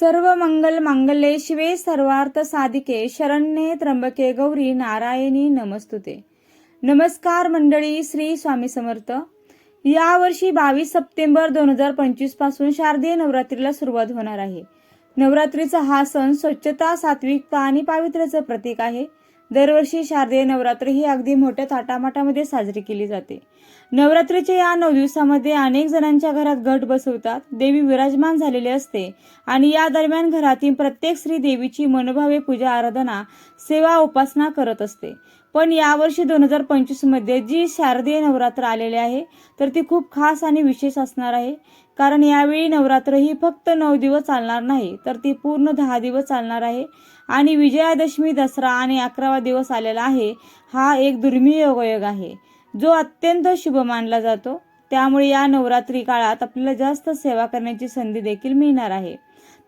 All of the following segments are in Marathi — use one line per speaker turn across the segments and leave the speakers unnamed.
सर्व मंगल मांगल्ये शिवे सर्वार्थ साधिके शरण्ये त्र्यंबके गौरी नारायणी नमस्तुते. नमस्कार मंडळी श्री स्वामी समर्थ. यावर्षी बावीस सप्टेंबर दोन हजार पंचवीसपासून शारदीय नवरात्रीला सुरुवात होणार आहे. नवरात्रीचा हा सण स्वच्छता सात्विकता आणि पावित्र्याचं प्रतीक आहे. दरवर्षी शारदीय नवरात्र ही अगदी मोठ्या थाटामाटामध्ये साजरी केली जाते. नवरात्रीच्या या नऊ दिवसामध्ये अनेक जणांच्या घरात घट बसवतात देवी विराजमान झालेली असते आणि या दरम्यान घरातील प्रत्येक स्त्री देवीची मनोभावे पूजा आराधना सेवा उपासना करत असते. पण यावर्षी दोन हजार पंचवीसमध्ये जी शारदीय नवरात्र आलेली आहे तर ती खूप खास आणि विशेष असणार आहे. कारण यावेळी नवरात्र ही फक्त नऊ दिवस चालणार नाही तर ती पूर्ण दहा दिवस चालणार आहे. आणि विजयादशमी दसरा आणि अकरावा दिवस आलेला आहे हा एक दुर्मिळ योगयोग आहे जो अत्यंत शुभ मानला जातो. त्यामुळे या नवरात्री काळात आपल्याला जास्त सेवा करण्याची संधी देखील मिळणार आहे.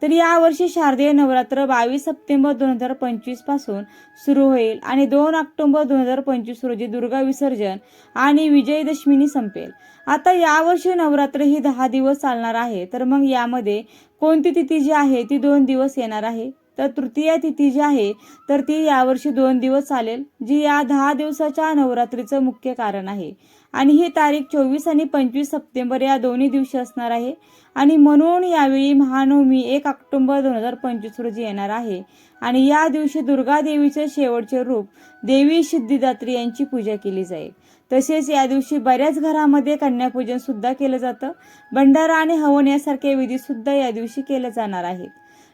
तर यावर्षी शारदीय नवरात्र बावीस सप्टेंबर दोन हजार पंचवीसपासून सुरू होईल आणि दोन ऑक्टोबर दोन हजार पंचवीस रोजी दुर्गा विसर्जन आणि विजयदशमीनी संपेल. आता यावर्षी नवरात्र ही दहा दिवस चालणार आहे. तर मग यामध्ये कोणती तिथी जी आहे ती दोन दिवस येणार आहे? तर तृतीय तिथी जी आहे तर ती यावर्षी दोन दिवस चालेल जी या दहा दिवसाच्या नवरात्रीचं मुख्य कारण आहे. आणि ही तारीख चोवीस आणि पंचवीस सप्टेंबर या दोन्ही दिवशी असणार आहे. आणि म्हणून यावेळी महानवमी एक ऑक्टोबर दोन हजार पंचवीस रोजी येणार आहे. आणि या दिवशी दुर्गा देवीचे शेवटचे रूप देवी सिद्धिदात्री यांची पूजा केली जाईल. तसेच या दिवशी बऱ्याच घरामध्ये कन्यापूजन सुद्धा केलं जातं. भंडारा आणि हवन यासारखे विधी सुद्धा या दिवशी केले जाणार आहेत.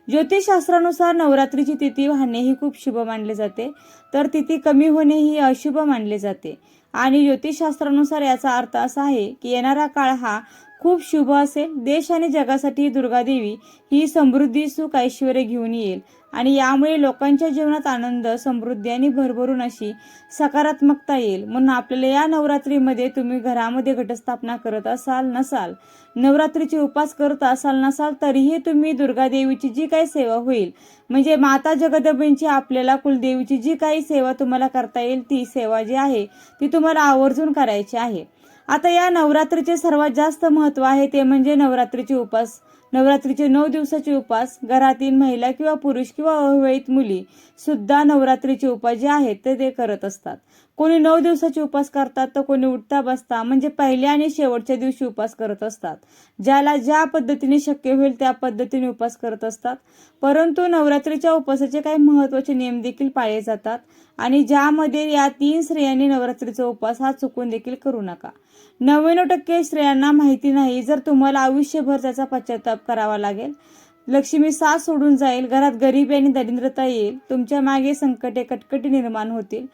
ज्योतिषशास्त्रानुसार नवरात्रीची तिथी वाहणे ही खूप शुभ मानले जाते. तर तिथी कमी होणे ही अशुभ मानले जाते. आणि ज्योतिषशास्त्रानुसार याचा अर्थ असा आहे की येणारा काळ हा खूप शुभ असेल. देश आणि जगासाठी दुर्गादेवी ही समृद्धी सुख ऐश्वर घेऊन येईल. आणि यामुळे लोकांच्या जीवनात आनंद समृद्धी आणि भरभरून अशी सकारात्मकता येईल. म्हणून आपल्याला या नवरात्रीमध्ये तुम्ही घरामध्ये घटस्थापना करत असाल नसाल नवरात्रीचे उपास करत असाल नसाल तरीही तुम्ही दुर्गादेवीची जी काही सेवा होईल म्हणजे माता जगदंबेची आपल्याला कुलदेवीची जी काही सेवा तुम्हाला करता येईल ती सेवा जी आहे ती तुम्हाला आवर्जून करायची आहे. आता या नवरात्रीचे सर्वात जास्त महत्त्व आहे ते म्हणजे नवरात्रीचे उपास. नवरात्रीचे नऊ दिवसाचे उपास घरातील महिला किंवा पुरुष किंवा अविवाहित मुली सुद्धा नवरात्रीचे उपास जे आहेत ते ते करत असतात. कोणी नऊ दिवसाचे उपास करतात तर कोणी उठता बसता म्हणजे पहिल्या आणि शेवटच्या दिवशी उपास करत असतात. ज्याला ज्या पद्धतीने शक्य होईल त्या पद्धतीने उपास करत असतात. परंतु नवरात्रीच्या उपासाचे काही महत्त्वाचे नियम देखील पाळले जातात आणि ज्यामध्ये या तीन स्त्रियांनी नवरात्रीचा उपास हा चुकून देखील करू नका. नव्याण्णव टक्के स्त्रियांना माहिती नाही जर तुम्हाला आयुष्यभर त्याचा पश्चाताप करावा लागेल लक्ष्मी साथ सोडून जाईल घरात गरिबी आणि दरिद्रता येईल तुमच्या मागे संकटे कटकटी निर्माण होतील.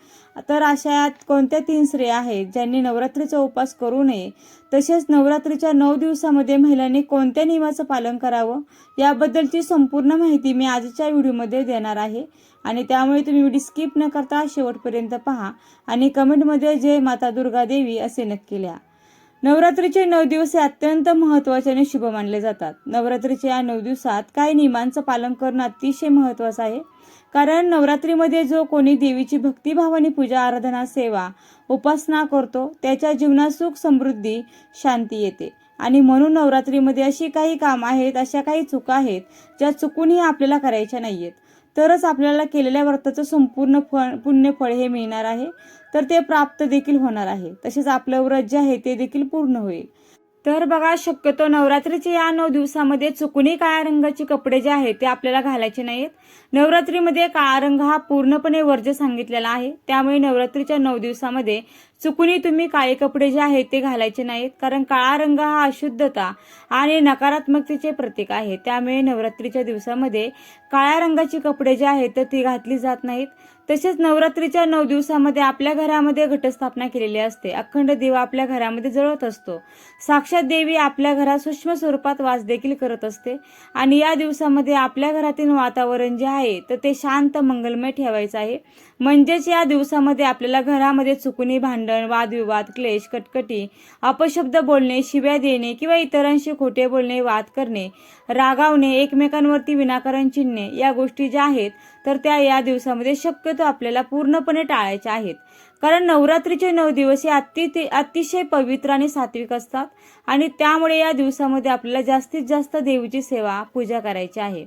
तर अशा यात कोणत्या तीन स्त्रिया आहेत? ज्यांनी नवरात्रीचा उपास करू नये तसेच नवरात्रीच्या नऊ दिवसामध्ये महिलांनी कोणत्या नियमाचं पालन करावं? याबद्दलची संपूर्ण माहिती मी आजच्या व्हिडिओमध्ये देणार आहे. आणि त्यामुळे तुम्ही व्हिडिओ स्किप न करता शेवटपर्यंत पहा आणि कमेंटमध्ये जय माता दुर्गा देवी असे नक्की लिहा. नवरात्रीचे नऊ दिवस हे अत्यंत महत्त्वाचे आणि शुभ मानले जातात. नवरात्रीच्या या नऊ दिवसात काही नियमांचं पालन करणं अतिशय महत्वाचं आहे. कारण नवरात्रीमध्ये जो कोणी देवीची भक्तिभावाने पूजा आराधना सेवा उपासना करतो त्याच्या जीवनात सुख समृद्धी शांती येते. आणि म्हणून नवरात्रीमध्ये अशी काही कामं आहेत अशा काही चुका आहेत ज्या चुकूनही आपल्याला करायच्या नाहीयेत. तरच आपल्याला केलेल्या व्रताचं संपूर्ण फळ पुण्यफळ हे मिळणार आहे. तर ते प्राप्त देखील होणार आहे. तसेच आपलं व्रत जे आहे ते देखील पूर्ण होईल. तर बघा शक्यतो नवरात्रीच्या या नऊ दिवसामध्ये चुकूनही काळ्या रंगाचे कपडे जे आहेत ते आपल्याला घालायचे नाहीत. नवरात्रीमध्ये काळा रंग हा पूर्णपणे वर्ज सांगितलेला आहे. त्यामुळे नवरात्रीच्या नऊ दिवसामध्ये चुकूनही तुम्ही काळे कपडे जे आहेत ते घालायचे नाहीत. कारण काळा रंग हा अशुद्धता आणि नकारात्मकतेचे प्रतीक आहे. त्यामुळे नवरात्रीच्या दिवसामध्ये काळ्या रंगाची कपडे जे आहेत तर ती घातली जात नाहीत. तसेच नवरात्रीच्या नऊ दिवसामध्ये आपल्या घरामध्ये घटस्थापना केलेली असते. अखंड दिवा आपल्या घरामध्ये जळत असतो. साक्षात देवी आपल्या घरात सूक्ष्म स्वरूपात वास देखील करत असते. आणि या दिवसामध्ये आपल्या घरातील वातावरण जे आहे तर ते शांत मंगलमय ठेवायचं आहे. म्हणजेच या दिवसामध्ये आपल्याला घरामध्ये चुकुनी भांडण वादविवाद क्लेश कटकटी अपशब्द बोलणे शिव्या देणे किंवा इतरांशी खोटे बोलणे वाद करणे रागावणे एकमेकांवरती विनाकारण चिन्हे या गोष्टी ज्या आहेत तर त्या या दिवसामध्ये शक्यतो आपल्याला पूर्णपणे टाळायच्या आहेत. कारण नवरात्रीचे नऊ दिवस हे अति अतिशय पवित्र आणि सात्विक असतात. आणि त्यामुळे या दिवसामध्ये आपल्याला जास्तीत जास्त देवीची सेवा पूजा करायची आहे.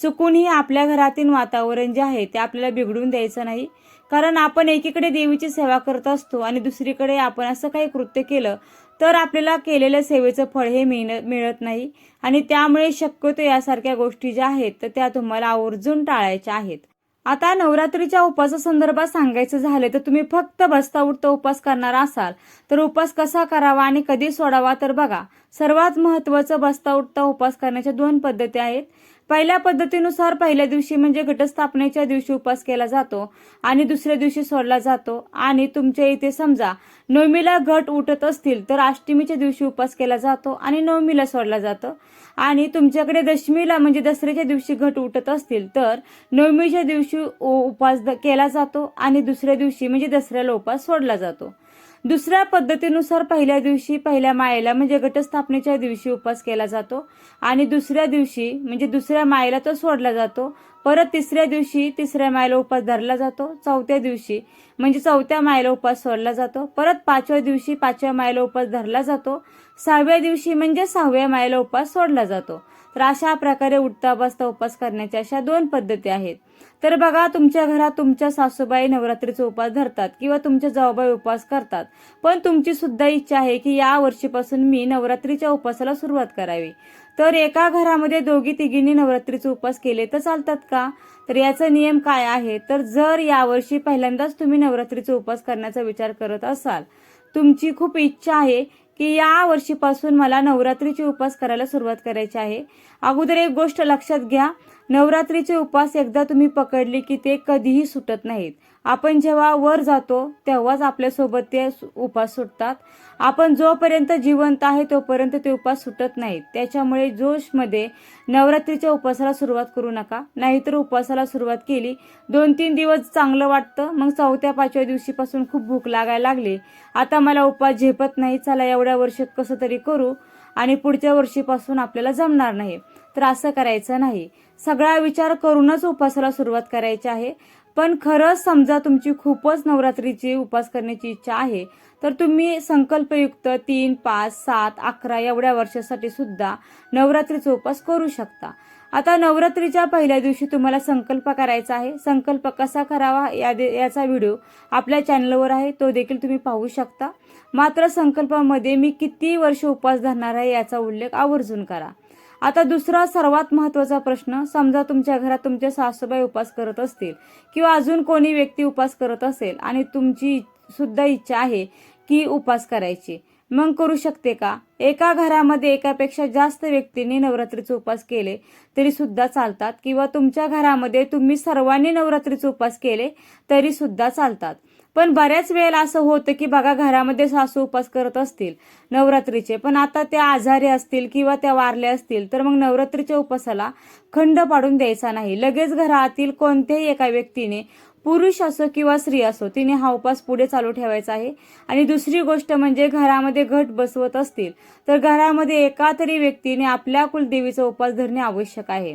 चुकूनही आपल्या घरातील वातावरण जे आहे ते आपल्याला बिघडून द्यायचं नाही. कारण आपण एकीकडे देवीची सेवा करत असतो आणि दुसरीकडे आपण असं काही कृत्य केलं तर आपल्याला केलेल्या सेवेचं फळ हे मिळ मिळत नाही. आणि त्यामुळे शक्यतो यासारख्या गोष्टी ज्या आहेत तर त्या तुम्हाला आवर्जून टाळायच्या आहेत. आता नवरात्रीच्या उपासासंदर्भात सांगायचं झालं तर तुम्ही फक्त बसता उठता उपास करणार असाल. तर उपास कसा करावा आणि कधी सोडावा तर बघा. सर्वात महत्त्वाचं बसता उठता उपास करण्याच्या दोन पद्धती आहेत. पहिल्या पद्धतीनुसार पहिल्या दिवशी म्हणजे घटस्थापनेच्या दिवशी उपास केला जातो आणि दुसऱ्या दिवशी सोडला जातो. आणि तुमच्या इथे समजा नवमीला घट उठत असतील तर अष्टमीच्या दिवशी उपास केला जातो आणि नवमीला सोडला जातो. आणि तुमच्याकडे दशमीला म्हणजे दसऱ्याच्या दिवशी घट उठत असतील तर नवमीच्या दिवशी उ- उपास द- केला जातो आणि दुसऱ्या दिवशी म्हणजे दसऱ्याला उपास सोडला जातो. दुसऱ्या पद्धतीनुसार पहिल्या दिवशी पहिल्या मायेला म्हणजे घटस्थापनेच्या दिवशी उपवास केला जातो. आणि दुसऱ्या दिवशी म्हणजे दुसऱ्या मायेला तो सोडला जातो. परत तिसऱ्या दिवशी तिसऱ्या मायेला उपवास धरला जातो. चौथ्या दिवशी म्हणजे चौथ्या मायेला उपवास सोडला जातो. परत पाचव्या दिवशी पाचव्या मायेला उपवास धरला जातो. सहाव्या दिवशी म्हणजे सहाव्या मायेला उपवास सोडला जातो. तर अशा प्रकारे उठता बसता उपास करण्याच्या अशा दोन पद्धती आहेत. तर बघा तुमच्या घरात तुमच्या सासूबाई नवरात्रीचा उपास धरतात किंवा तुमच्या जाऊबाई उपवास करतात. पण तुमची सुद्धा इच्छा आहे की या वर्षीपासून मी नवरात्रीच्या उपासाला सुरुवात करावी. तर एका घरामध्ये दोघी तिघींनी नवरात्रीचे उपवास केले तर चालतात का? तर याचा नियम काय आहे? तर जर यावर्षी पहिल्यांदाच तुम्ही नवरात्रीचा उपवास करण्याचा विचार करत असाल तुमची खूप इच्छा आहे की या वर्षीपासून मला नवरात्रीचे उपवास करायला सुरुवात करायची आहे. अगोदर एक गोष्ट लक्षात घ्या. नवरात्रीचे उपास एकदा तुम्ही पकडले की ते कधीही सुटत नाहीत. आपण जेव्हा वर जातो तेव्हाच आपल्यासोबत ते उपास सुटतात. आपण जोपर्यंत जिवंत आहे तोपर्यंत ते उपास सुटत नाहीत. त्याच्यामुळे जोशमध्ये नवरात्रीच्या उपासाला सुरुवात करू नका. नाहीतर उपवासाला सुरुवात केली दोन तीन दिवस चांगलं वाटतं. मग चौथ्या पाचव्या दिवशीपासून खूप भूक लागायला लागली. आता मला उपास झेपत नाही. चला एवढ्या वर्षात कसं तरी करू आणि पुढच्या वर्षीपासून आपल्याला जमणार नाही. तर असं करायचं नाही. सगळा विचार करूनच उपासाला सुरुवात करायची आहे. पण खरंच समजा तुमची खूपच नवरात्रीची उपास करण्याची इच्छा आहे तर तुम्ही संकल्पयुक्त तीन पाच सात अकरा एवढ्या वर्षासाठी सुद्धा नवरात्रीचा उपास करू शकता. आता नवरात्रीच्या पहिल्या दिवशी तुम्हाला संकल्प करायचा आहे. संकल्प कसा करावा या दे- याचा व्हिडिओ आपल्या चॅनलवर आहे. तो देखील तुम्ही पाहू शकता. मात्र संकल्पामध्ये मी किती वर्ष उपवास धरणार आहे याचा उल्लेख आवर्जून करा. आता दुसरा सर्वात महत्त्वाचा प्रश्न समजा तुमच्या घरात तुमचे सासूबाई उपास करत असतील किंवा अजून कोणी व्यक्ती उपास करत असेल आणि तुमची सुद्धा इच्छा आहे की उपास करायची. मग करू शकते का? एका घरामध्ये एकापेक्षा जास्त व्यक्तींनी नवरात्रीचे उपास केले तरी सुद्धा चालतात. किंवा तुमच्या घरामध्ये तुम्ही सर्वांनी नवरात्रीचे उपास केले तरी सुद्धा चालतात. पण बऱ्याच वेळेला असं होतं की बघा घरामध्ये सासू उपास करत असतील नवरात्रीचे पण आता त्या आजारी असतील किंवा त्या वारल्या असतील तर मग नवरात्रीच्या उपासाला खंड पाडून द्यायचा नाही. लगेच घरातील कोणत्याही एका व्यक्तीने पुरुष असो किंवा स्त्री असो तिने हा उपास पुढे चालू ठेवायचा आहे. आणि दुसरी गोष्ट म्हणजे घरामध्ये घट बसवत असतील तर घरामध्ये एका तरी व्यक्तीने आपल्या कुलदेवीचा उपास धरणे आवश्यक आहे.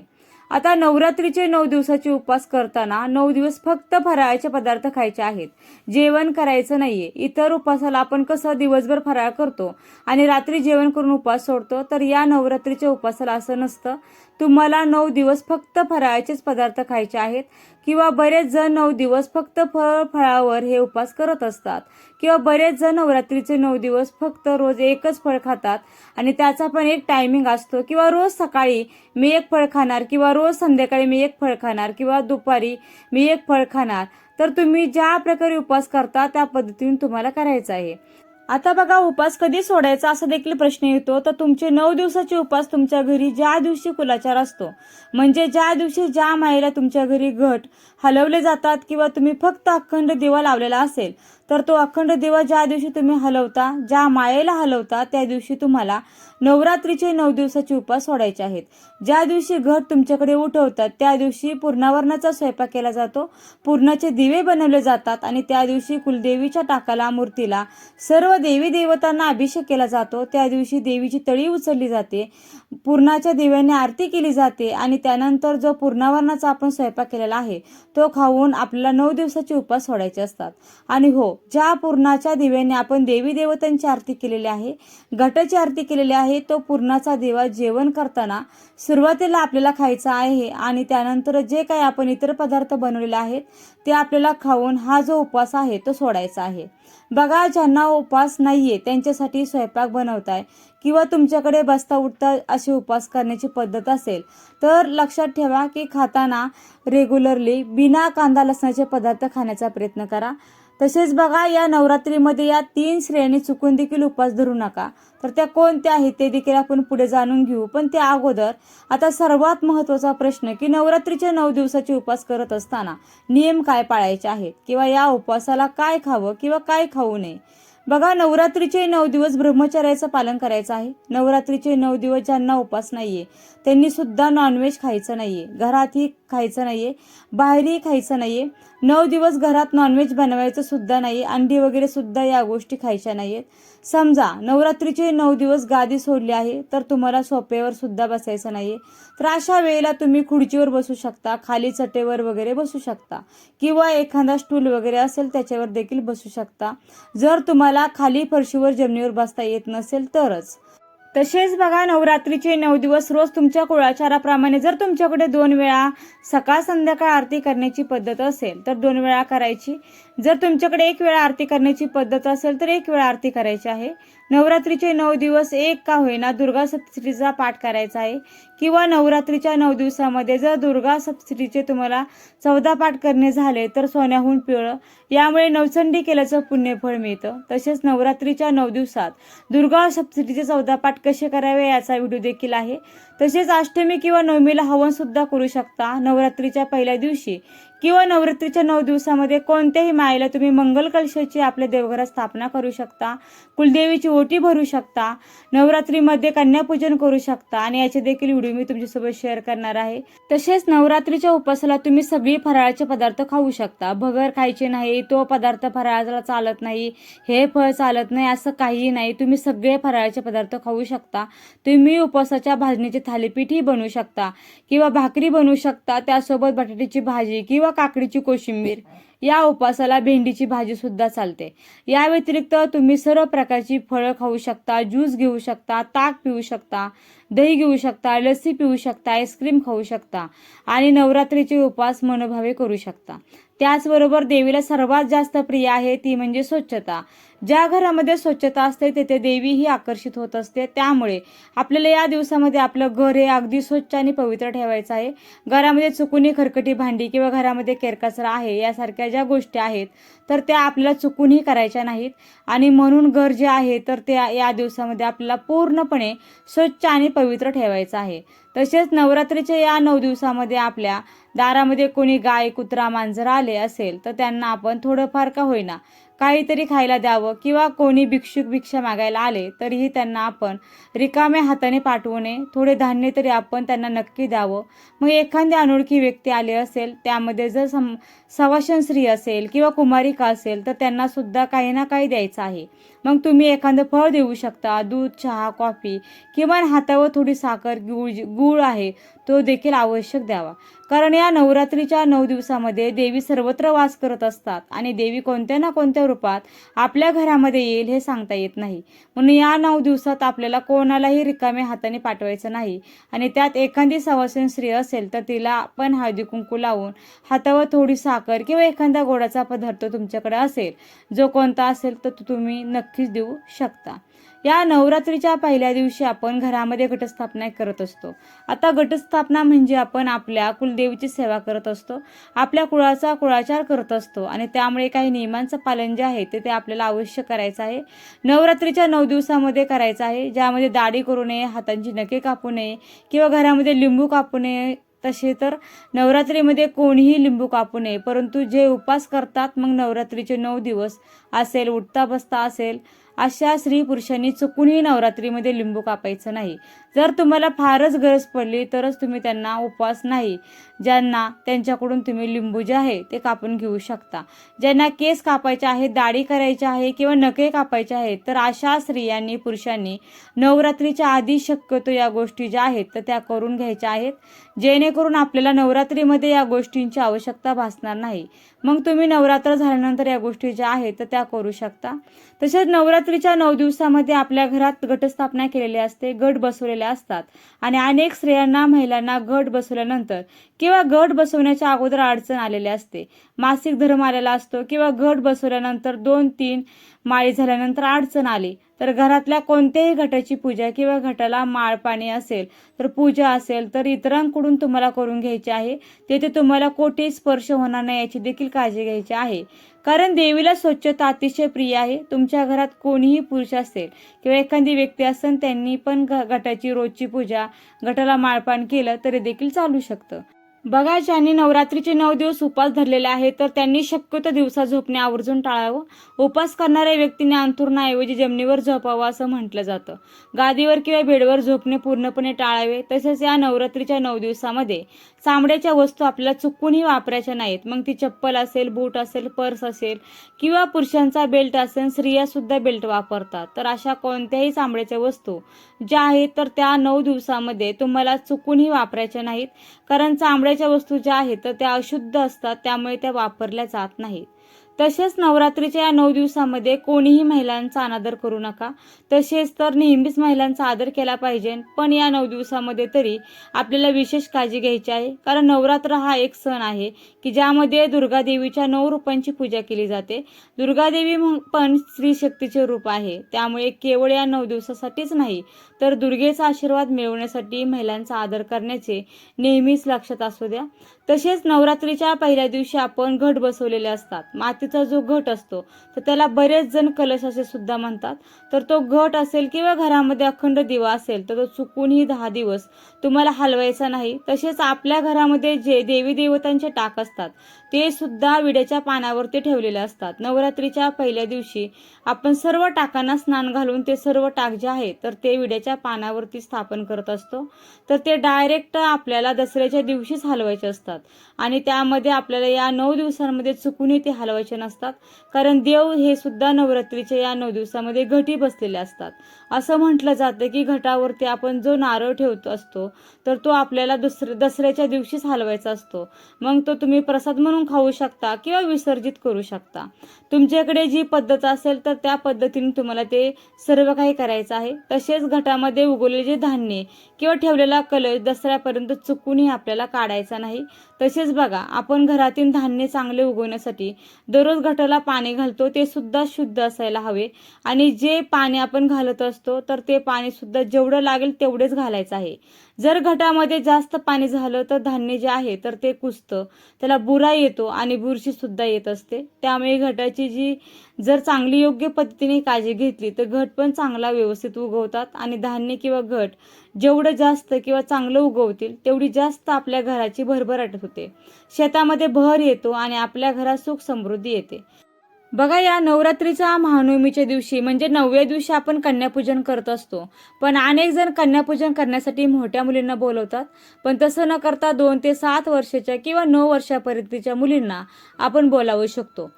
आता नवरात्रीचे नऊ दिवसाचे उपवास करताना नऊ दिवस फक्त फराळाचे पदार्थ खायचे आहेत. जेवण करायचं नाहीये. इतर उपासाला आपण कसं दिवसभर फराळ करतो आणि रात्री जेवण करून उपास सोडतो तर या नवरात्रीच्या उपासाला असं नसतं. तुम्हाला नऊ दिवस फक्त फराळाचेच पदार्थ खायचे आहेत किंवा बरेच जण नऊ दिवस फक्त फळ फळावर हे उपवास करत असतात किंवा बरेच जण नवरात्रीचे नऊ दिवस फक्त रोज एकच फळ खातात आणि त्याचा पण एक टायमिंग असतो किंवा रोज सकाळी मी एक फळ खाणार किंवा रोज संध्याकाळी मी एक फळ खाणार किंवा दुपारी मी एक फळ खाणार. तर तुम्ही ज्या प्रकारे उपवास करता त्या पद्धतीने तुम्हाला करायचं आहे. आता बघा उपास कधी सोडायचा असा देखील प्रश्न येतो. तर तुमचे नऊ दिवसाचे उपास तुमच्या घरी ज्या दिवशी कुलाचार असतो म्हणजे ज्या दिवशी ज्या माईला तुमच्या घरी घट हलवले जातात किंवा तुम्ही फक्त अखंड दिवा लावलेला असेल तर तो अखंड दिवा ज्या दिवशी तुम्ही हलवता ज्या मायेला हलवता त्या दिवशी तुम्हाला नवरात्रीचे नऊ दिवसाचे उपास सोडायचे आहेत. ज्या दिवशी घट तुमच्याकडे उठवतात त्या दिवशी पूर्णावरणाचा स्वयंपाक केला जातो पूर्णाचे दिवे बनवले जातात आणि त्या दिवशी कुलदेवीच्या टाकाला मूर्तीला सर्व देवी देवतांना अभिषेक केला जातो. त्या दिवशी देवीची तळी उचलली जाते पूर्णाच्या दिव्याने आरती केली जाते आणि त्यानंतर जो पूर्णावरणाचा आपण स्वयंपाक केलेला आहे तो खाऊन आपल्याला नऊ दिवसाचे उपास सोडायचे असतात. आणि हो ज्या पूर्णाच्या दिव्याने आपण देवी देवतांची आरती केलेली आहे घटाची आरती केलेली आहे तो पूर्णाचा दिवा जेवण करताना सुरुवातीला आपल्याला खायचा आहे आणि त्यानंतर जे काही आपण इतर पदार्थ बनवलेले आहेत ते आपल्याला खाऊन हा जो उपवास आहे तो सोडायचा आहे. बघा ज्यांना उपवास नाहीये त्यांच्यासाठी स्वयंपाक बनवताय किंवा तुमच्याकडे बसता उठता असे उपवास करण्याची पद्धत असेल तर लक्षात ठेवा की खाताना रेग्युलरली बिना कांदा लसणाचे पदार्थ खाण्याचा प्रयत्न करा. तसेच बघा या नवरात्रीमध्ये या तीन स्त्रियांनी चुकून देखील उपवास धरू नका. तर त्या कोणत्या आहेत ते देखील आपण पुढे जाणून घेऊ. पण त्या अगोदर आता सर्वात महत्त्वाचा प्रश्न की नवरात्रीचे नऊ दिवसाचे उपवास करत असताना नियम काय पाळायचे आहेत? किंवा या उपवासाला काय खावं किंवा काय खाऊ नये? बघा नवरात्रीचे नऊ दिवस ब्रह्मचर्याचं पालन करायचं आहे. नवरात्रीचे नऊ दिवस ज्यांना उपास नाहीये त्यांनी सुद्धा नॉनव्हेज खायचं नाहीये. घरातही खायचं नाहीये बाहेरही खायचं नाहीये. नऊ दिवस घरात नॉनव्हेज बनवायचं सुद्धा नाही अंडी वगैरे सुद्धा या गोष्टी खायच्या नाहीयेत. समजा नवरात्रीचे नऊ दिवस गादी सोडली आहे तर तुम्हाला सोप्यावर सुद्धा बसायचं नाही तर अशा वेळेला तुम्ही खुर्चीवर बसू शकता खाली चटेवर वगैरे बसू शकता किंवा एखादा स्टूल वगैरे असेल त्याच्यावर देखील बसू शकता. जर तुम्हाला खाली फरशीवर जमिनीवर बसता येत नसेल तरच. तसेच बघा नवरात्रीचे नऊ दिवस रोज तुमच्या कुळाचाराप्रमाणे जर तुमच्याकडे दोन वेळा सकाळ संध्याकाळ आरती करण्याची पद्धत असेल तर दोन वेळा करायची. जर तुमच्याकडे एक वेळा आरती करण्याची पद्धत असेल तर एक वेळा आरती करायची आहे. नवरात्रीचे नऊ दिवस एक का होईना दुर्गा सप्तशतीचा पाठ करायचा आहे. किंवा नवरात्रीच्या नऊ दिवसामध्ये जर दुर्गा सप्तशतीचे तुम्हाला चौदा पाठ करणे झाले तर सोन्याहून पिवळं. यामुळे नवचंडी केल्याचं पुण्यफळ मिळतं. तसेच नवरात्रीच्या नऊ दिवसात दुर्गा सप्तशतीचे चौदा पाठ कसे करावे याचा व्हिडिओ देखील आहे. तसेच अष्टमी किंवा नवमीला हवनसुद्धा करू शकता. नवरात्रीच्या पहिल्या दिवशी किंवा नवरात्रीच्या नऊ दिवसामध्ये कोणत्याही मायेला तुम्ही मंगल कलशाची आपल्या देवघरात स्थापना करू शकता कुलदेवीची ओटी भरू शकता नवरात्रीमध्ये कन्यापूजन करू शकता आणि याचे देखील व्हिडिओ मी तुमच्यासोबत शेअर करणार आहे. तसेच नवरात्रीच्या उपासाला तुम्ही सगळी फराळाचे पदार्थ खाऊ शकता. भगर खायचे नाही तो पदार्थ फराळाला चालत नाही हे फळ चालत नाही असं काहीही नाही. तुम्ही सगळे फराळाचे पदार्थ खाऊ शकता. तुम्ही उपवासाच्या भाजणीचे थालीपीठही बनवू शकता किंवा भाकरी बनवू शकता. त्यासोबत बटाट्याची भाजी किंवा काकडीची कोशिंबीर या उपासाला भेंडीची भाजी सुद्धा चालते. या व्यतिरिक्त तुम्ही सर्व प्रकारची फळं खाऊ शकता ज्यूस घेऊ शकता ताक पिऊ शकता दही घेऊ शकता लस्सी पिऊ शकता आईस्क्रीम खाऊ शकता आणि नवरात्रीचे उपास मनोभावे करू शकता. त्याचबरोबर देवीला सर्वात जास्त प्रिय आहे ती म्हणजे स्वच्छता. ज्या घरामध्ये स्वच्छता असते तेथे देवी ही आकर्षित होत असते. त्यामुळे आपल्याला या दिवसामध्ये आपलं घर हे अगदी स्वच्छ आणि पवित्र ठेवायचं आहे. घरामध्ये चुकूनही खरकटी भांडी किंवा घरामध्ये केरकचरा आहे यासारख्या ज्या गोष्टी आहेत तर त्या आपल्याला चुकूनही करायच्या नाहीत. आणि म्हणून घर जे आहे तर ते या दिवसामध्ये आपल्याला पूर्णपणे स्वच्छ आणि पवित्र ठेवायचं आहे. तसेच नवरात्रीच्या या नऊ दिवसामध्ये आपल्या दारामध्ये कोणी गाय कुत्रा मांजर आले असेल तर त्यांना आपण थोडंफार का होईना काहीतरी खायला द्यावं किंवा कोणी भिक्षुक भिक्षा मागायला आले तरीही त्यांना आपण रिकाम्या हाताने पाठवू नये थोडे धान्य तरी आपण त्यांना नक्की द्यावं. मग एखादी अनोळखी व्यक्ती आली असेल त्यामध्ये जर सम सवाशन स्त्री असेल किंवा कुमारिका असेल तर त्यांना सुद्धा काही ना काही द्यायचं आहे. मग तुम्ही एखादं फळ देऊ शकता दूध चहा कॉफी किंवा हातावर थोडी साखर गुळ गुळ आहे तो देखील आवश्यक द्यावा. कारण या नवरात्रीच्या नऊ दिवसामध्ये देवी सर्वत्र वास करत असतात आणि देवी कोणत्या ना कोणत्या रूपात आपल्या घरामध्ये येईल हे सांगता येत नाही. म्हणून या नऊ दिवसात आपल्याला कोणालाही रिकाम्या हाताने पाठवायचं नाही आणि त्यात एखादी सवासन स्त्री असेल तर तिला आपण हळदी कुंकू लावून हातावर थोडी साखर किंवा एखादा गोडाचा पदार्थ तुमच्याकडे असेल. जो कोणता असेल तर तो तुम्ही नक्कीच देऊ शकता. या नवरात्रीच्या पहिल्या दिवशी आपण घरामध्ये घटस्थापना करत असतो. आता घटस्थापना म्हणजे आपण आपल्या कुलदेवीची सेवा करत असतो. आपल्या कुळाचा कुळाचार करत असतो आणि त्यामुळे काही नियमांचं पालन जे आहे ते ते आपल्याला अवश्य करायचं आहे. नवरात्रीच्या नऊ दिवसामध्ये करायचं आहे ज्यामध्ये दाढी करू नये हातांची नखे कापू नये किंवा घरामध्ये लिंबू कापू नये. तसे तर नवरात्रीमध्ये कोणीही लिंबू कापू नये परंतु जे उपास करतात मग नवरात्रीचे नऊ दिवस असेल उठता बसता असेल अशा स्त्री पुरुषांनी चुकूनही नवरात्रीमध्ये लिंबू कापायचं नाही. जर तुम्हाला फारच गरज पडली तरच तुम्ही त्यांना उपवास नाही. ज्यांना त्यांच्याकडून तुम्ही लिंबू जे आहे ते कापून घेऊ शकता. ज्यांना केस कापायचे आहेत दाढी करायची आहे किंवा नखे कापायचे आहेत तर अशा स्त्रियांनी पुरुषांनी नवरात्रीच्या आधी शक्यतो या गोष्टी ज्या आहेत तर त्या करून घ्यायच्या आहेत. जेणेकरून आपल्याला नवरात्रीमध्ये या गोष्टींची आवश्यकता भासणार नाही. मग तुम्ही नवरात्र झाल्यानंतर या गोष्टी ज्या आहेत तर त्या करू शकता. तसेच नवरात्रीच्या नऊ दिवसामध्ये आपल्या घरात गटस्थापना केलेली असते गट बसवलेले असतात. आणि अनेक स्त्रियांना महिलांना गट बसवल्यानंतर किंवा किंवा गट बसवण्याच्या अगोदर अडचण आलेली असते. मासिक धर्म आलेला असतो किंवा गट बसवल्यानंतर दोन तीन माळी झाल्यानंतर अडचण आली. तर घरातल्या कोणत्याही घटाची पूजा किंवा घटाला माळ पाणी असेल तर पूजा असेल तर इतरांकडून तुम्हाला करून घ्यायची आहे. तेथे तुम्हाला कोठेही स्पर्श होणार नाही याची देखील काळजी घ्यायची आहे. कारण देवीला स्वच्छता अतिशय प्रिय आहे. तुमच्या घरात कोणीही पुरुष असेल किंवा एखादी व्यक्ती असेल त्यांनी पण घटाची रोजची पूजा घटाला माळपान केलं तरी देखील चालू शकतं. बघा ज्यांनी नवरात्रीचे नऊ दिवस उपास धरलेले आहेत तर त्यांनी शक्यतो दिवसा झोपणे आवर्जून टाळावं. उपास करणाऱ्या व्यक्तीने अंथरुणाऐवजी जमिनीवर झोपावं असं म्हटलं जातं. गादीवर किंवा बेडवर झोपणे पूर्णपणे टाळावे. तसेच या नवरात्रीच्या नऊ दिवसामध्ये चामड्याच्या वस्तू आपल्याला चुकूनही वापरायच्या नाहीत. मग ती चप्पल असेल बूट असेल पर्स असेल किंवा पुरुषांचा बेल्ट असेल स्त्रिया सुद्धा बेल्ट वापरतात. तर अशा कोणत्याही चामड्याच्या वस्तू ज्या आहेत तर त्या नऊ दिवसामध्ये तुम्हाला चुकूनही वापरायच्या नाहीत. कारण चामड्याच्या वस्तू ज्या आहेत तर त्या अशुद्ध असतात त्यामुळे त्या वापरल्या जात नाहीत. तसेच नवरात्रीच्या या नऊ दिवसामध्ये कोणीही महिलांचा अनादर करू नका. तसेच तर नेहमीच महिलांचा आदर केला पाहिजे. पण या नऊ दिवसामध्ये तरी आपल्याला विशेष काळजी घ्यायची आहे. कारण नवरात्र हा एक सण आहे की ज्यामध्ये दुर्गा देवीच्या नऊ रूपांची पूजा केली जाते. दुर्गादेवी मग पण स्त्री शक्तीचे रूप आहे. त्यामुळे केवळ या नऊ दिवसासाठीच नाही तर दुर्गेचा आशीर्वाद मिळवण्यासाठी महिलांचा आदर करण्याचे नेहमीच लक्षात असू द्या. तसेच नवरात्रीच्या पहिल्या दिवशी आपण घट बसवलेले असतात. मातीत मातीचा जो घट असतो तर त्याला बरेच जण कलश असे सुद्धा म्हणतात. तर तो घट असेल किंवा घरामध्ये अखंड दिवा असेल तर तो चुकूनही दहा दिवस तुम्हाला हलवायचा नाही. तसेच आपल्या घरामध्ये जे देवी देवतांचे टाक असतात ते सुद्धा विड्याच्या पानावरती ठेवलेले असतात. नवरात्रीच्या पहिल्या दिवशी आपण सर्व टाकांना स्नान घालून ते सर्व टाक जे आहे तर ते विड्याच्या पानावरती स्थापन करत असतो. तर ते डायरेक्ट आपल्याला दसऱ्याच्या दिवशीच हलवायचे असतात आणि त्यामध्ये आपल्याला या नऊ दिवसांमध्ये चुकूनही ते हलवायचे नसतात. कारण देव हे सुद्धा नवरात्रीच्या या नऊ दिवसामध्ये घटी बसलेले असतात. असं म्हटलं जातं की घटावरती आपण जो नारळ ठेवतो असतो तर तो आपल्याला दुसऱ्या दसऱ्याच्या दिवशीच हलवायचा असतो. मग तो तुम्ही प्रसाद म्हणून खाऊ शकता किंवा विसर्जित करू शकता. तुमच्याकडे जी पद्धत असेल तर त्या पद्धतीने तुम्हाला ते सर्व काही करायचं आहे. तसेच घटामध्ये उगवलेले जे धान्य किंवा ठेवलेला कलश दसऱ्यापर्यंत चुकूनही आपल्याला काढायचा नाही. तसेच बघा आपण घरातील धान्य चांगले उगवण्यासाठी दररोज घटाला पाणी घालतो ते सुद्धा शुद्ध असायला हवे. आणि जे पाणी आपण घालत असतो तर ते पाणी सुद्धा जेवढं लागेल तेवढेच घालायचं आहे. जर घटामध्ये जास्त पाणी झालं तर धान्य जे आहे तर ते कुसतं त्याला बुरा येतो आणि बुरशी सुद्धा येत असते. त्यामुळे घटाची जी जर चांगली योग्य पद्धतीने काळजी घेतली तर घट पण चांगला व्यवस्थित उगवतात आणि धान्य किंवा घट जेवढं जास्त किंवा चांगलं उगवतील तेवढी जास्त आपल्या घराची भरभराट होते. शेतामध्ये भर येतो आणि आपल्या घरात सुख समृद्धी येते. बघा या नवरात्रीचा महानवमीच्या दिवशी म्हणजे नवव्या दिवशी आपण कन्यापूजन करत असतो. पण अनेक जण कन्यापूजन करण्यासाठी मोठ्या मुलींना बोलवतात. पण तसं न करता दोन ते सात वर्षाच्या किंवा नऊ वर्षापर्यंतच्या मुलींना आपण बोलावू शकतो.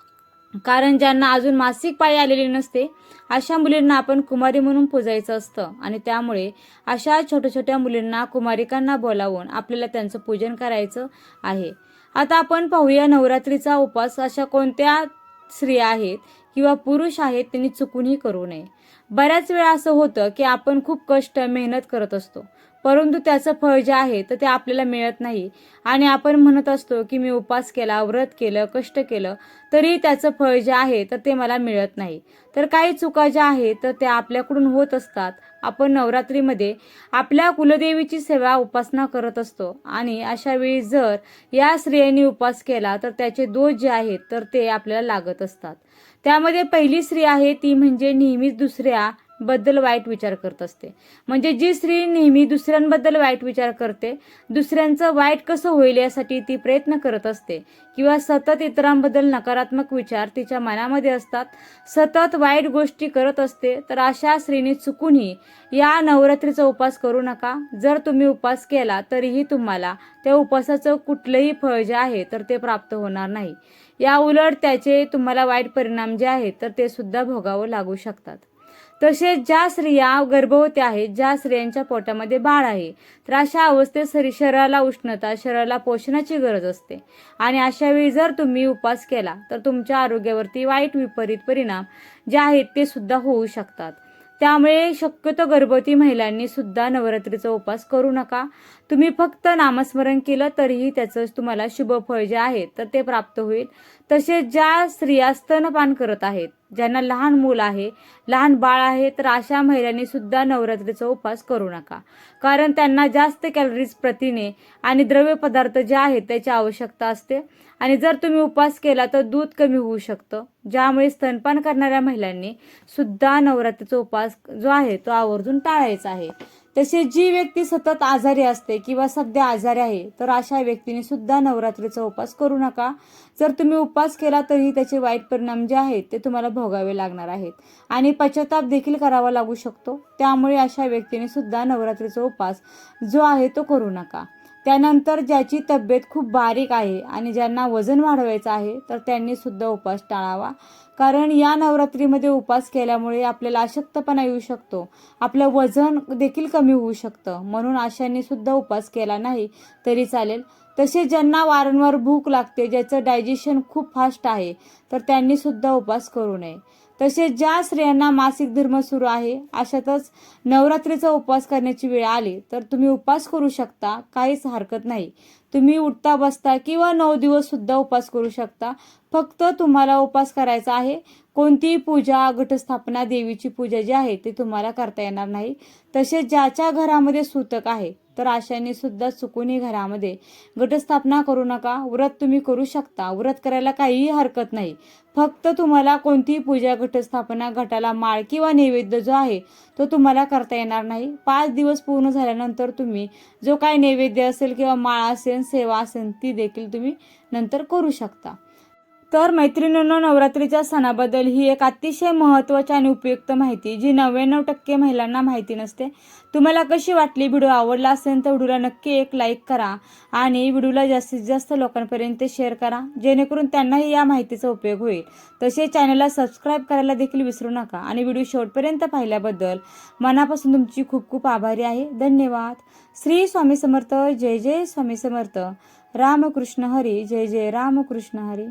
कारण ज्यांना अजून मासिक पाळी आलेली नसते अशा मुलींना आपण कुमारी म्हणून पूजायचं असतं. आणि त्यामुळे अशा छोट्या छोट्या मुलींना कुमारिकांना बोलावून आपल्याला त्यांचं पूजन करायचं आहे. आता आपण पाहूया नवरात्रीचा उपवास अशा कोणत्या स्त्रिया आहेत किंवा पुरुष आहेत त्यांनी चुकूनही करू नये. बऱ्याच वेळा असं होतं की आपण खूप कष्ट मेहनत करत असतो. परंतु त्याचं फळ जे आहे तर ते आपल्याला मिळत नाही. आणि आपण म्हणत असतो की मी उपास केला व्रत केलं कष्ट केलं तरी त्याचं फळ जे आहे तर ते मला मिळत नाही. तर काही चुका ज्या आहेत तर त्या आपल्याकडून होत असतात. आपण नवरात्रीमध्ये आपल्या कुलदेवीची सेवा उपासना करत असतो. आणि अशा वेळी जर या स्त्रियांनी उपास केला तर त्याचे दोष जे आहेत तर ते आपल्याला लागत असतात. त्यामध्ये पहिली स्त्री आहे ती म्हणजे नेहमीच दुसऱ्या बद्दल वाईट विचार करत असते. म्हणजे जी स्त्री नेहमी दुसऱ्यांबद्दल वाईट विचार करते दुसऱ्यांचं वाईट कसं होईल यासाठी ती प्रयत्न करत असते. किंवा सतत इतरांबद्दल नकारात्मक विचार तिच्या मनामध्ये असतात. सतत वाईट गोष्टी करत असते तर अशा स्त्रीने चुकूनही या नवरात्रीचा उपास करू नका. जर तुम्ही उपास केला तरीही तुम्हाला त्या उपासाचं कुठलंही फळ जे आहे तर ते प्राप्त होणार नाही. या उलट त्याचे तुम्हाला वाईट परिणाम जे आहेत तर ते सुद्धा भोगावं लागू शकतात. तसेच ज्या स्त्रिया गर्भवती आहेत ज्या स्त्रियांच्या पोटामध्ये बाळ आहे तर अशा अवस्थेत शरी- शरीराला उष्णता शरीराला पोषणाची गरज असते. आणि अशा वेळी जर तुम्ही उपवास केला तर तुमच्या आरोग्यावरती वाईट विपरीत परिणाम जे आहेत ते सुद्धा होऊ शकतात. त्यामुळे शक्यतो गर्भवती महिलांनी सुद्धा नवरात्रीचा उपवास करू नका. तुम्ही फक्त नामस्मरण केलं तरीही त्याचं तुम्हाला शुभ फळ जे आहे तर ते प्राप्त होईल. तसेच ज्या स्त्रिया स्तनपान करत आहेत ज्यांना लहान मूल आहे लहान बाळ आहे तर अशा महिलांनी सुद्धा नवरात्रीचा उपवास करू नका. कारण त्यांना जास्त कॅलरीज प्रथिने आणि द्रव्य पदार्थ जे आहेत त्याची आवश्यकता असते. आणि जर तुम्ही उपवास केला तर दूध कमी होऊ शकतं. ज्यामुळे स्तनपान करणाऱ्या महिलांनी सुद्धा नवरात्रीचा उपवास जो आहे तो आवर्जून टाळायचा आहे. तसेच जी व्यक्ती सतत आजारी असते किंवा सध्या आजारी आहे तर अशा व्यक्तीने सुद्धा नवरात्रीचा उपवास करू नका. जर तुम्ही उपवास केला तरी त्याचे वाईट परिणाम जे आहेत ते तुम्हाला भोगावे लागणार आहेत. आणि पश्चाताप देखील करावा लागू शकतो. त्यामुळे अशा व्यक्तीने सुद्धा नवरात्रीचा उपवास जो आहे तो करू नका. त्यानंतर ज्याची तब्येत खूप बारीक आहे आणि ज्यांना वजन वाढवायचं आहे तर त्यांनी सुद्धा उपवास टाळावा. कारण या नवरात्रीमध्ये उपवास केल्यामुळे आपल्याला अशक्तपणा येऊ शकतो. आपलं वजन देखील कमी होऊ शकतं. म्हणून अशांनी सुद्धा उपवास केला नाही तरी चालेल. तसे ज्यांना वारंवार भूक लागते ज्याचं डायजेशन खूप फास्ट आहे तर त्यांनी सुद्धा उपवास करू नये. तसेच ज्या स्त्रियांना मासिक धर्म सुरू आहे अशातच नवरात्रीचा उपवास करण्याची वेळ आली तर तुम्ही उपवास करू शकता काहीच हरकत नाही. तुम्ही उठता बसता किंवा नऊ दिवस सुद्धा उपवास करू शकता. फक्त तुम्हाला उपवास करायचा आहे. कोणतीही पूजा घटस्थापना देवीची पूजा जी आहे ती तुम्हाला करता येणार नाही. तसेच ज्याच्या घरामध्ये सूतक आहे तर आशांनी सुद्धा चुकूनही घरामध्ये गटस्थापना करू नका. व्रत तुम्ही करू शकता. व्रत करायला काहीही हरकत नाही. फक्त तुम्हाला कोणतीही पूजा घटस्थापना घटाला माळ किंवा नैवेद्य जो आहे तो तुम्हाला करता येणार नाही. पाच दिवस पूर्ण झाल्यानंतर तुम्ही जो काही नैवेद्य असेल किंवा माळ असेल सेवा असेल ती देखील तुम्ही नंतर करू शकता. तर मैत्रिणींनो नवरात्रीच्या सणाबद्दल ही एक अतिशय महत्त्वाची आणि उपयुक्त माहिती जी नव्याण्णव टक्के महिलांना माहिती नसते. तुम्हाला कशी वाटली व्हिडिओ आवडला असेल तर व्हिडिओला नक्की एक लाईक करा आणि व्हिडिओला जास्तीत जास्त लोकांपर्यंत शेअर करा जेणेकरून त्यांनाही या माहितीचा उपयोग होईल. तसे चॅनलला सबस्क्राईब करायला देखील विसरू नका आणि व्हिडिओ शेवटपर्यंत पाहिल्याबद्दल मनापासून तुमची खूप खूप आभारी आहे. धन्यवाद. श्री स्वामी समर्थ. जय जय स्वामी समर्थ. रामकृष्ण हरी. जय जय रामकृष्ण हरी.